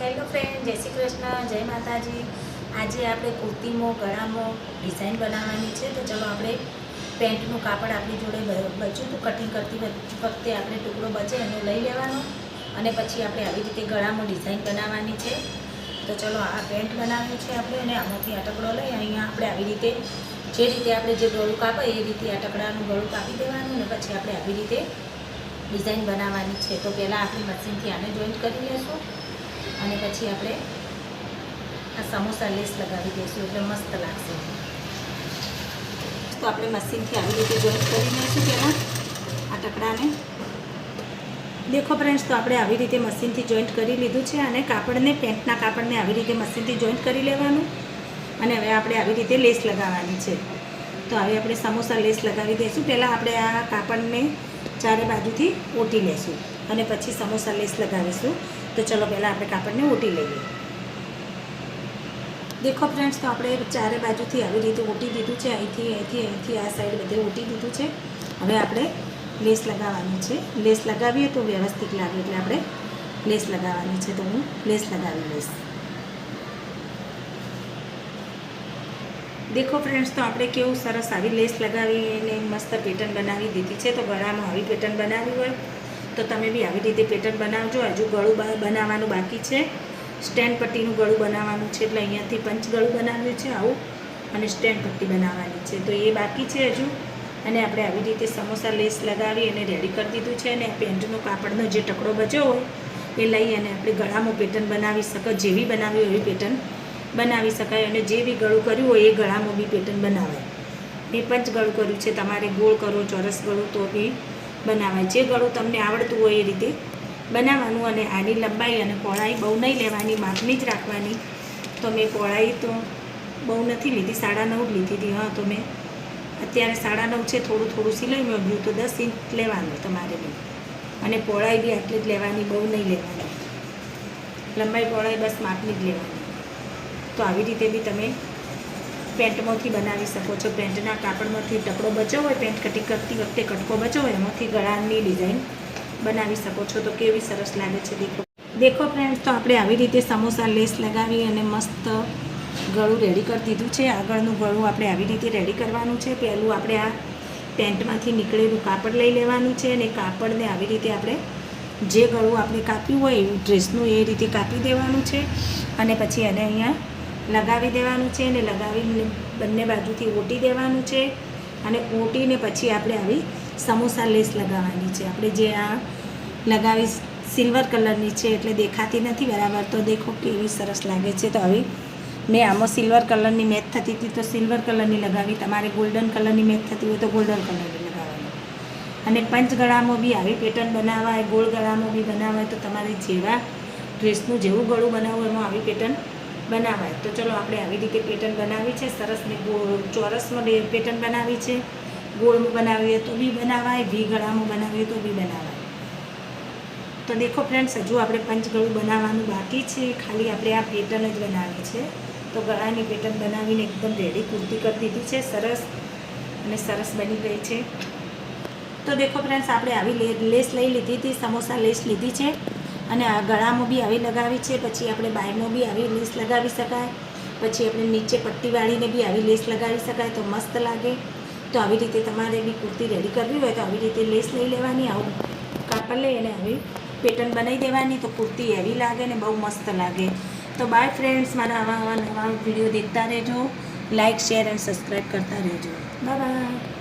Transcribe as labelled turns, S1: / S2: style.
S1: Hello friend જય શ્રી કૃષ્ણ, જય માતાજી. આજે આપણે કુર્તીમાં, ગળામાં ડિઝાઇન બનાવવાની છે. તો ચલો આપણે પેન્ટનું કાપડ આપણી જોડે બચ્યું હતું કટિંગ કરતી વખ- વખતે આપણે ટુકડો બચે એનો લઈ લેવાનો. અને પછી આપણે આવી રીતે ગળામાં ડિઝાઇન બનાવવાની છે. તો ચલો આ પેન્ટ બનાવ્યું છે આપણે અને આમાંથી આ ટકડો લઈ અહીંયા આપણે આવી રીતે જે રીતે આપણે જે ગળું કાપે એ રીતે આટકડાનું ટકડાનું ગળું કાપી દેવાનું અને પછી આપણે આવી રીતે ડિઝાઇન બનાવવાની છે. તો પહેલાં આપણે મશીનથી આને જોઈન્ટ કરી લેશું. અને પછી આપણે આ સમોસા લેસ લગાવી દઈશું, એટલે મસ્ત લાગશે. તો આપણે મશીનથી આવી રીતે જોઈન્ટ કરી લઈશું પહેલાં આ ટકડાને. દેખો ફ્રેન્ડ્સ તો આપણે આવી રીતે મશીનથી જોઈન્ટ કરી લીધું છે અને કાપડને, પેન્ટના કાપડને આવી રીતે મશીનથી જોઈન્ટ કરી લેવાનું. અને હવે આપણે આવી રીતે લેસ લગાવવાની છે. તો હવે આપણે સમોસા લેસ લગાવી દઈશું. પહેલાં આપણે આ કાપડને ચારે બાજુથી ઓટી લેશું અને પછી સમોસા લેસ લગાવીશું. તો ચલો પહેલાં આપણે કાપડને ઓટી લઈએ. દેખો ફ્રેન્ડ્સ તો આપણે ચારે બાજુથી આવી રીતે ઓટી દીધું છે. અહીંથી અહીંથી અહીંથી આ સાઈડ બધે ઓટી દીધું છે. હવે આપણે લેસ લગાવવાની છે. લેસ લગાવીએ તો વ્યવસ્થિત લાગે એટલે આપણે લેસ લગાવવાની છે. તો હું લેસ લગાવી લઈશ. દેખો ફ્રેન્ડ્સ તો આપણે કેવું સરસ આવી લેસ લગાવીને મસ્ત પેટર્ન બનાવી દીધી છે. તો ગળામાં આવી પેટર્ન બનાવી હોય. તો તમે બી આવી રીતે પેટર્ન બનાવજો. હજુ ગળું બનાવવાનું બાકી છે. સ્ટેન્ડ પટ્ટીનું ગળું બનાવવાનું છે. એટલે અહીંયાથી પંચ ગળું બનાવ્યું છે આવું. અને સ્ટેન્ડ પટ્ટી બનાવવાની છે. તો એ બાકી છે હજુ. અને આપણે આવી રીતે સમોસા લેસ લગાવી અને રેડી કરી દીધું છે. અને પેન્ટનો કાપડનો જે ટકડો બચ્યો હોય, એ લઈ અને આપણે ગળામાં પેટર્ન બનાવી શકાય જેવી બનાવી એવી પેટર્ન બનાવી શકાય. અને જે બી ગળું કર્યું હોય, એ ગળામાં બી પેટર્ન બનાવાય. મેં પંચ ગળું કર્યું છે. તમારે ગોળ કરો, ચોરસ ગળું તો બી બનાવાય જે ગળું તમને આવડતું હોય એ રીતે બનાવવાનું અને આની લંબાઈ અને પહોળાઈ બહુ નહીં લેવાની માપની જ રાખવાની. તો મેં પહોળાઈ તો બહુ નથી લીધી, સાડા નવ જ લીધી હતી. હા, તો મેં અત્યારે સાડા નવ છે, થોડું થોડું સિલાઈ મળ્યું તો દસ ઇંચ લેવાનું તમારે બી. અને પહોળાઈ બી આટલી જ લેવાની, બહુ નહીં લેવાની. લંબાઈ, પહોળાઈ બસ માપની જ લેવાની. તો આવી રીતે બી તમે પેન્ટમાંથી બનાવી શકો છો. પેન્ટના કાપડમાંથી ટકડો બચ્યો હોય પેન્ટ કટિંગ કરતી વખતે કટકો બચ્યો હોય એમાંથી ગળાની ડિઝાઇન બનાવી શકો છો. તો કેવી સરસ લાગે છે દેખો. દેખો ફ્રેન્ડ્સ તો આપણે આવી રીતે સમોસા લેસ લગાવી અને મસ્ત ગળું રેડી કરી દીધું છે. આગળનું ગળું આપણે આવી રીતે રેડી કરવાનું છે. પહેલું આપણે આ પેન્ટમાંથી નીકળેલું કાપડ લઈ લેવાનું છે અને કાપડને આવી રીતે આપણે જે ગળું આપણે કાપ્યું હોય એવું ડ્રેસનું એ રીતે કાપી દેવાનું છે. અને પછી એને અહીંયા લગાવી દેવાનું છે અને લગાવીને બંને બાજુથી ઓટી દેવાનું છે. અને ઓટીને પછી આપણે આવી સમોસા લેસ લગાવવાની છે. આપણે જે આ લગાવી સિલ્વર કલરની છે એટલે દેખાતી નથી બરાબર. તો દેખો કેવી સરસ લાગે છે. તો હવે મેં આમાં સિલ્વર કલરની મેચ થતી હતી તો સિલ્વર કલરની લગાવી. તમારે ગોલ્ડન કલરની મેચ થતી હોય તો ગોલ્ડન કલરની લગાવવાની. અને પંચ ગળામાં બી આવી પેટર્ન બનાવાય, ગોળ ગળામાં બી બનાવવા તો તમારે જેવા ડ્રેસનું જેવું ગળું બનાવવું એમાં આવી પેટર્ન બનાવાય. તો ચલો આપણે આવી રીતે પેટર્ન બનાવી છે. સરસ ને ચોરસમાં પેટર્ન બનાવી છે. ગોળમાં બનાવીએ તો બી બનાવાય વી ગળામાં બનાવીએ તો બી બનાવાય. તો દેખો ફ્રેન્ડ્સ, હજુ આપણે પંચગળું બનાવવાનું બાકી છે. ખાલી આપણે આ પેટર્ન જ બનાવી છે. તો ગળાની પેટર્ન બનાવીને એકદમ રેડી કુર્તી કરી દીધી છે. સરસ અને સરસ બની ગઈ છે. તો દેખો ફ્રેન્ડ્સ, આપણે આવી લેસ લઈ લીધી હતી, સમોસા લેસ લીધી છે. અને આ ગળામાં બી આવી લગાવી છે, પછી આપણે બાયમાં બી આવી લેસ લગાવી શકાય, પછી આપણે નીચે પટ્ટી વાળીને બી આવી લેસ લગાવી શકાય, તો મસ્ત લાગે. તો આવી રીતે તમારે બી કુર્તી રેડી કરવી હોય તો આવી રીતે લેસ લઈ લેવાની, આવું કાપડ લઈ અને આવી પેટર્ન બનાવી દેવાની, તો કુર્તી એવી લાગે ને બહુ મસ્ત લાગે. તો બાય ફ્રેન્ડ્સ મારા આવા આવા નવા વીડિયો દેખતા રહેજો. લાઇક શેર એન્ડ સબસ્ક્રાઈબ કરતા રહેજો. બાય